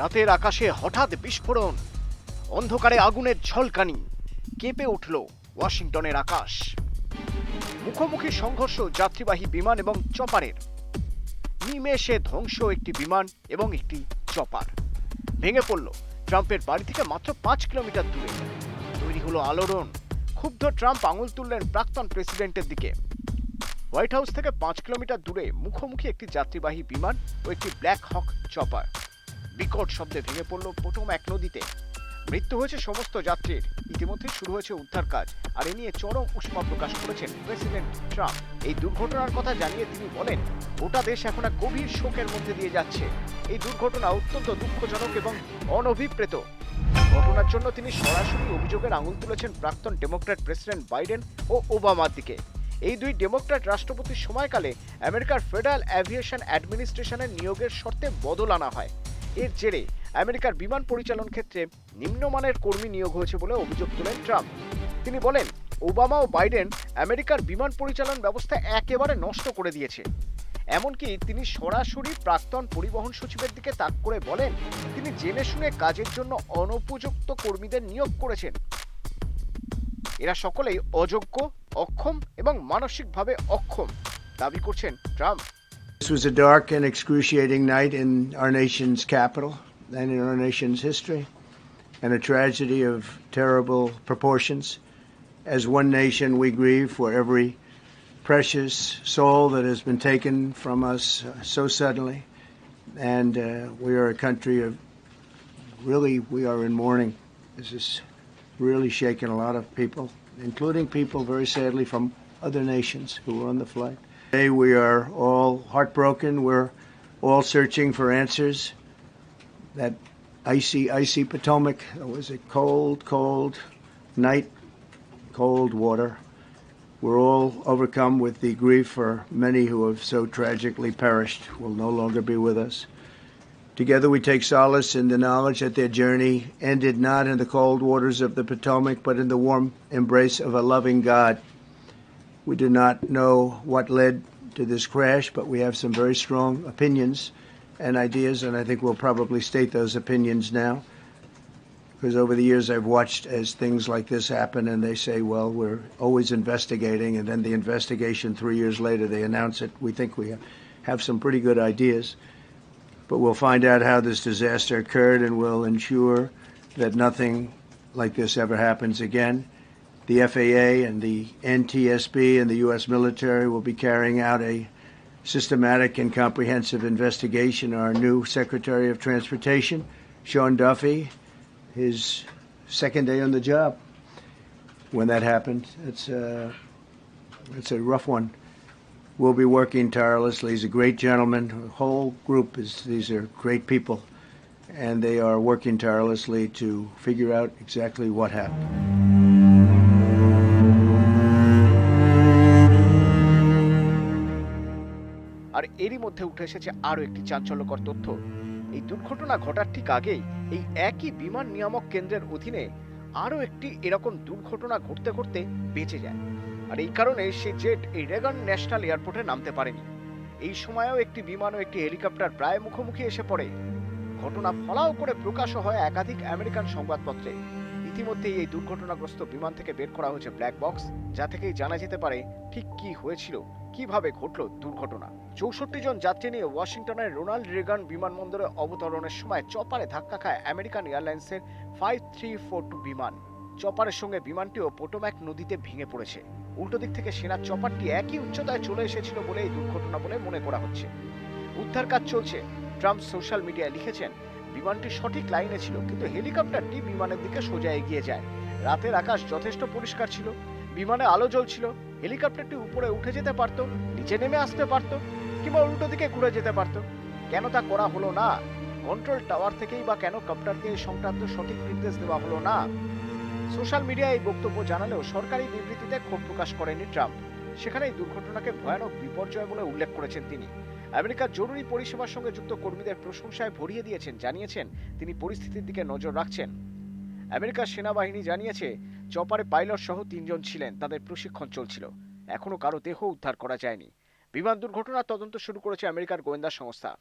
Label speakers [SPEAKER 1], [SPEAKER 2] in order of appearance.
[SPEAKER 1] রাতের আকাশে হঠাৎ বিস্ফোরণ। অন্ধকারে আগুনের ঝলকানি। কেঁপে উঠল ওয়াশিংটনের আকাশ। মুখোমুখি সংঘর্ষ, যাত্রীবাহী বিমান এবং চপারের। নিমেষে ধ্বংস একটি বিমান এবং একটি চপার। ভেঙে পড়ল। ট্রাম্পের বাড়ি থেকে মাত্র পাঁচ কিলোমিটার দূরে। তৈরি হলো আলোড়ন ক্ষুব্ধ ট্রাম্প আঙুল তুললেন প্রাক্তন প্রেসিডেন্টের দিকে। হোয়াইট হাউস থেকে পাঁচ কিলোমিটার দূরে মুখোমুখি একটি যাত্রীবাহী বিমান ও একটি ব্ল্যাক হক চপার। বিকট শব্দে ভেঙে পড়ল এক নদীতে। মৃত্যু হয়েছে সমস্ত যাত্রীর। ইতিমধ্যে শুরু হয়েছে উদ্ধার কাজ, আর এ নিয়ে চরম উষ্মা প্রকাশ করেছেন প্রেসিডেন্ট ট্রাম্প। এই দুর্ঘটনার কথা জানিয়ে তিনি বলেন, গোটা দেশ এখন এক গভীর শোকের মধ্যে দিয়ে যাচ্ছে। এই দুর্ঘটনা অত্যন্ত দুঃখজনক এবং অনভিপ্রেত। ঘটনার জন্য তিনি সরাসরি অভিযোগের আঙুল তুলেছেন প্রাক্তন ডেমোক্র্যাট প্রেসিডেন্ট বাইডেন ও ওবামার দিকে। এই দুই ডেমোক্র্যাট রাষ্ট্রপতির সময়কালে আমেরিকার ফেডারেল অ্যাভিয়েশন অ্যাডমিনিস্ট্রেশনের নিয়োগের শর্তে বদল আনা হয়। এর জেরে আমেরিকার বিমান পরিচালন ক্ষেত্রে নিম্নমানের কর্মী নিয়োগ হয়েছে বলে অভিযোগ তোলেন ট্রাম্প। তিনি বলেন, ওবামা ও বাইডেন আমেরিকার বিমান পরিচালন ব্যবস্থা একেবারে নষ্ট করে দিয়েছে। এমনকি তিনি সরাসরি প্রাক্তন পরিবহন সচিবের দিকে তাক করে বলেন, তিনি জেনে শুনে কাজের জন্য অনুপযুক্ত কর্মীদের নিয়োগ করেছেন। এরা সকলেই অযোগ্য, অক্ষম এবং মানসিকভাবে অক্ষম, দাবি করছেন Trump.
[SPEAKER 2] This was a dark and excruciating night in our nation's capital and in our nation's history, and a tragedy of terrible proportions. As one nation, we grieve for every precious soul that has been taken from us so suddenly, and uh, we are a country of really, we are in mourning. This is really shaken a lot of people, including people very sadly from other nations who were on the flight. Today we are all heartbroken. We're all searching for answers. That icy, icy Potomac was a cold, cold night, cold water. We're all overcome with the grief for many who have so tragically perished, will no longer be with us. Together we take solace in the knowledge that their journey ended not in the cold waters of the Potomac, but in the warm embrace of a loving God. We do not know what led to this crash, but we have some very strong opinions and ideas, and I think we'll probably state those opinions now. Because over the years I've watched as things like this happen, and they say, well, we're always investigating, and then the investigation, three years later, they announce it. We think we have some pretty good ideas, but we'll find out how this disaster occurred, and we'll ensure that nothing like this ever happens again. The FAA and the NTSB and the U.S. military will be carrying out a systematic and comprehensive investigation. Our new Secretary of Transportation, Sean Duffy, his second day on the job when that happened. It's a, it's a rough one. We'll be working tirelessly. He's a great gentleman. The whole group is these are great people, and they are working tirelessly to figure out exactly what happened.
[SPEAKER 1] আর এরই মধ্যে উঠে এসেছে আরও একটি চাঞ্চল্যকর তথ্য। এই দুর্ঘটনা ঘটার ঠিক আগেই এই একই বিমান নিয়ামক কেন্দ্রের অধীনে আরও একটি এরকম দুর্ঘটনা ঘটতে ঘটতে বেঁচে যায়। আর এই কারণে সে জেট এই রেগান ন্যাশনাল এয়ারপোর্টে নামতে পারেনি। এই সময়েও একটি বিমান ও একটি হেলিকপ্টার প্রায় মুখোমুখি এসে পড়ে। ঘটনা ফলাও করে প্রকাশও হয় একাধিক আমেরিকান সংবাদপত্রে। ইতিমধ্যেই এই দুর্ঘটনাগ্রস্ত বিমান থেকে বের করা হয়েছে ব্ল্যাক বক্স, যা থেকেই জানা যেতে পারে ঠিক কি হয়েছিল। কীভাবে ঘটল দুর্ঘটনা? চৌষট্টি জন যাত্রী নিয়ে ওয়াশিংটনের রোনাল্ড রেগান বিমানবন্দরে অবতরণের সময় চপারে ধাক্কা খায় আমেরিকান এয়ারলাইন্সের ফাইভ থ্রি ফোর টু বিমান। চপারের সঙ্গে বিমানটিও পোটোম্যাক নদীতে ভেঙে পড়েছে। উল্টো দিক থেকে সেনার চপারটি একই উচ্চতায় চলে এসেছিল বলে এই দুর্ঘটনা বলে মনে করা হচ্ছে। উদ্ধার কাজ চলছে। ট্রাম্প সোশ্যাল মিডিয়ায় লিখেছেন, বিমানটি সঠিক লাইনে ছিল, কিন্তু হেলিকপ্টারটি বিমানের দিকে সোজা এগিয়ে যায়। রাতের আকাশ যথেষ্ট পরিষ্কার ছিল। বিমানে আলো জ্বলছিল। হেলিকপ্টারটি উপরে উঠে যেতে পারত, নিচে নেমে আসতে পারত, কিংবা উল্টো দিকে ঘুরে যেতে পারত। কেন তা করা হলো না? কন্ট্রোল টাওয়ার থেকেই বা কেন কপ্টারকে এই সংক্রান্ত সঠিক নির্দেশ দেওয়া হলো না? সোশ্যাল মিডিয়ায় এই বক্তব্য জানালেও সরকারি বিবৃতিতে ক্ষোভ প্রকাশ করেনি ট্রাম্প। সেখানে এই দুর্ঘটনাকে ভয়ানক বিপর্যয় বলে উল্লেখ করেছেন তিনি। আমেরিকার জরুরি পরিষেবার সঙ্গে যুক্ত কর্মীদের প্রশংসায় ভরিয়ে দিয়েছেন, জানিয়েছেন। তিনি পরিস্থিতির দিকে নজর রাখছেন। আমেরিকার সেনাবাহিনী জানিয়েছে, চপারে পাইলট সহ তিনজন ছিলেন, তাদের প্রশিক্ষণ চলছিল। এখনও কারও দেহ উদ্ধার করা যায়নি। বিমান দুর্ঘটনার তদন্ত শুরু করেছে আমেরিকার গোয়েন্দা সংস্থা।